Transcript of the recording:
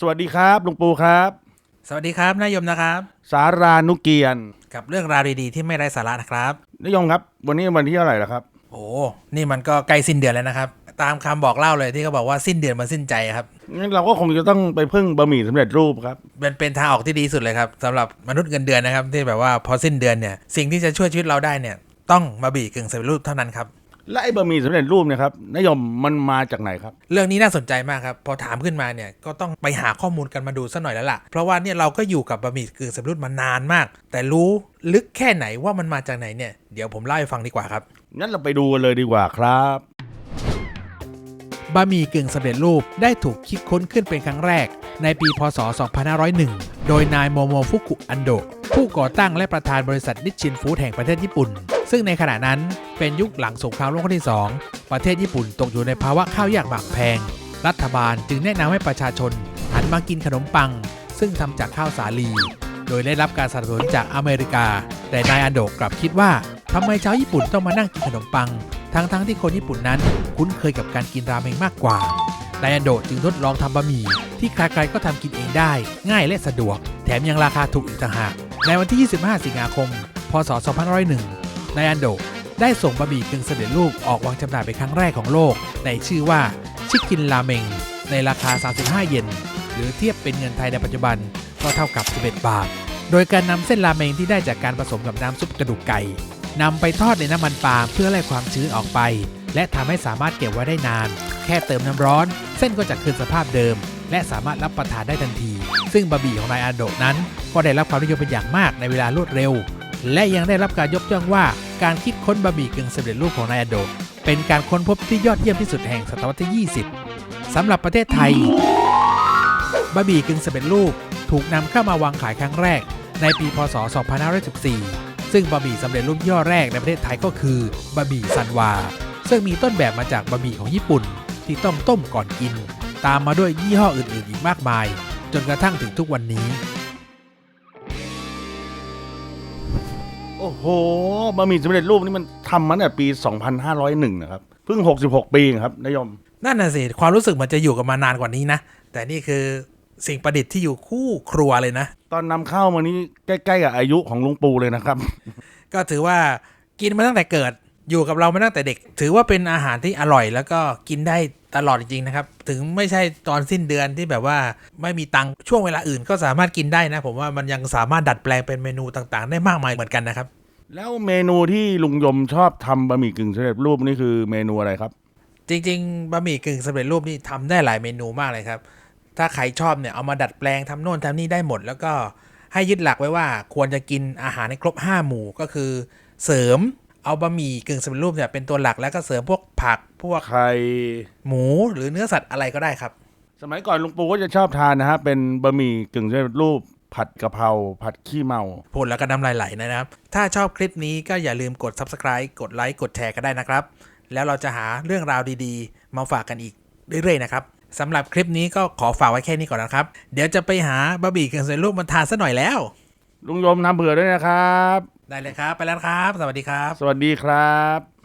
สวัสดีครับลุงปูครับ สวัสดีครับนายยมนะครับ สารานุเกียรติกับเรื่องราวดีๆที่ไม่ไร้สาระนะครับนายยงครับ วันนี้วันที่เท่าไหร่แล้วครับ โอ้นี่มันก็ใกล้สิ้นเดือนแล้วนะครับ ตามคำบอกเล่าเลยที่เขาบอกว่าสิ้นเดือนมันสิ้นใจครับงั้นเราก็คงจะต้องไปพึ่งบะหมี่สำเร็จรูปครับเป็นเป็นทางออกที่ดีที่สุดเลยครับสำหรับมนุษย์เงินเดือนนะครับที่แบบว่าพอสิ้นเดือนเนี่ยสิ่งที่จะช่วยชีวิตเราได้เนี่ยต้องมาบีกึ่งสำเร็จรูปเท่านั้นครับ และไอ้บะหมี่สำเร็จรูปเนี่ยครับนายยมมันมาจากไหนครับ เรื่องนี้น่าสนใจมากครับ พอถามขึ้นมาเนี่ยก็ต้องไปหาข้อมูลกันมาดูสักหน่อยแล้วล่ะ เพราะว่าเนี่ยเราก็อยู่กับบะหมี่กึ่งสำเร็จรูปมานานมาก แต่รู้ลึกแค่ไหนว่ามันมาจากไหนเนี่ยเดี๋ยวผมเล่าให้ฟังดีกว่าครับงั้นเราไปดูกันเลยดีกว่าครับบะหมี่กึ่งสำเร็จรูปได้ถูกคิดค้นขึ้นเป็นครั้งแรก ในปีพศ 2501 โดยนายโมโมฟุกุอันโดะผู้ก่อตั้งและประธานบริษัทนิชชินฟู้ดแห่งประเทศญี่ปุ่น ซึ่งในขณะนั้นเป็นยุคหลังสงครามโลกครั้งที่ 2 ประเทศญี่ปุ่นตกอยู่ในภาวะข้าวยากหมากแพง รัฐบาลจึงแนะนำให้ประชาชน หันมากินขนมปัง ซึ่งทำจากข้าวสาลี โดยได้รับการสนับสนุนจากอเมริกา แต่นายอันโดะกลับคิดว่าทำไมชาวญี่ปุ่นต้องมานั่งกินขนมปัง ทั้งๆที่คนญี่ปุ่นนั้นคุ้นเคยกับการกินราเมงมากกว่า นายอันโดจึงทดลองทำบะหมี่ที่ใครๆก็ทำกินเองได้ ง่ายและสะดวก แถมยังราคาถูกอีกต่างหาก ในวันที่ 25 สิงหาคม พศ 2501นายอันโดได้ส่งบะหมี่กึ่งสำเร็จรูปออกวางจำหน่ายเป็นครั้งแรกของโลก ในชื่อว่าชิคกินราเมงในราคา 35 เยนหรือเทียบเป็นเงินไทยในปัจจุบันก็เท่ากับ 11 บาท โดยการนำเส้นราเมงที่ได้จากการผสมกับน้ำซุปกระดูกไก่นำไปทอดในน้ำมันปาล์มเพื่อไล่ความชื้นออกไป และทำให้สามารถเก็บไว้ได้นาน แค่เติมน้ำร้อน เส้นก็จะคืนสภาพเดิม และสามารถรับประทานได้ทันที ซึ่งบะหมี่ของนายอาโดะนั้น ก็ได้รับความนิยมเป็นอย่างมากในเวลารวดเร็ว และยังได้รับการยกย่องว่าการคิดค้นบะหมี่กึ่งสำเร็จรูปของนายอาโดะเป็นการค้นพบที่ยอดเยี่ยมที่สุดแห่งศตวรรษที่ 20 สำหรับประเทศไทย บะหมี่กึ่งสำเร็จรูปถูกนำเข้ามาวางขายครั้งแรก ในปี พศ 2514 ซึ่งบะหมี่สำเร็จรูปย่อแรกในประเทศไทยก็คือบะหมี่ซันวา ซึ่งมีต้นแบบมาจากบะหมี่ของญี่ปุ่น ที่ต้องต้มก่อนกิน ตามมาด้วยยี่ห้ออื่นๆ อีกมากมาย จนกระทั่งถึงทุกวันนี้ โอ้โหบะหมี่สำเร็จรูปนี่มันทำมาตั้งแต่ปี 2501 นะครับ เพิ่ง 66 ปีเองครับนายยม นั่นน่ะสิความรู้สึกมันจะอยู่กันมานานกว่านี้นะ แต่นี่คือสิ่งประดิษฐ์ที่อยู่คู่ครัวเลยนะ ตอนนำเข้ามานี้ใกล้ๆกับอายุของลุงปูเลยนะครับ ก็ถือว่ากินมาตั้งแต่เกิด อยู่กับเรามาตั้งแต่เด็ก ถือว่าเป็นอาหารที่อร่อย แล้วก็กินได้ตลอดจริงๆนะครับ ถึงไม่ใช่ตอนสิ้นเดือนที่แบบว่าไม่มีตังค์ช่วงเวลาอื่นก็สามารถกินได้นะ ผมว่ามันยังสามารถดัดแปลงเป็นเมนูต่างๆ ได้มากมายเหมือนกันนะครับ แล้วเมนูที่ลุงยมชอบทำบะหมี่กึ่งสำเร็จรูปนี่คือเมนูอะไรครับ จริง ๆบะหมี่กึ่งสำเร็จรูปนี่ทำได้หลายเมนูมากเลยครับ ถ้าใครชอบเนี่ยเอามาดัดแปลงทำโน่นทำนี่ได้หมด แล้วก็ให้ยึดหลักไว้ว่าควรจะกินอาหารในครบ 5 หมู่ก็คือ เสริม เอาบะหมี่กึ่งสำเร็จรูปเนี่ยเป็นตัวหลักแล้วก็เสริมพวกผักพวกไข่หมูหรือเนื้อสัตว์อะไรก็ได้ครับ สมัยก่อนลุงปูก็จะชอบทานนะฮะเป็นบะหมี่กึ่งสำเร็จรูปผัดกะเพราผัดขี้เมาพูดแล้วก็น้ำลายไหลนะครับ ถ้าชอบคลิปนี้ก็อย่าลืมกด subscribe กดไลค์กดแชร์กันได้นะครับ แล้วเราจะหาเรื่องราวดีๆ มาฝากกันอีกเรื่อยๆนะครับสำหรับคลิปนี้ก็ขอฝากไว้แค่นี้ก่อนนะครับ เดี๋ยวจะไปหาบะหมี่กึ่งสำเร็จรูปมาทานซะหน่อยแล้ว ลุงยมทำเผื่อด้วยนะครับ ได้เลยครับ ไปแล้วครับ สวัสดีครับ สวัสดีครับ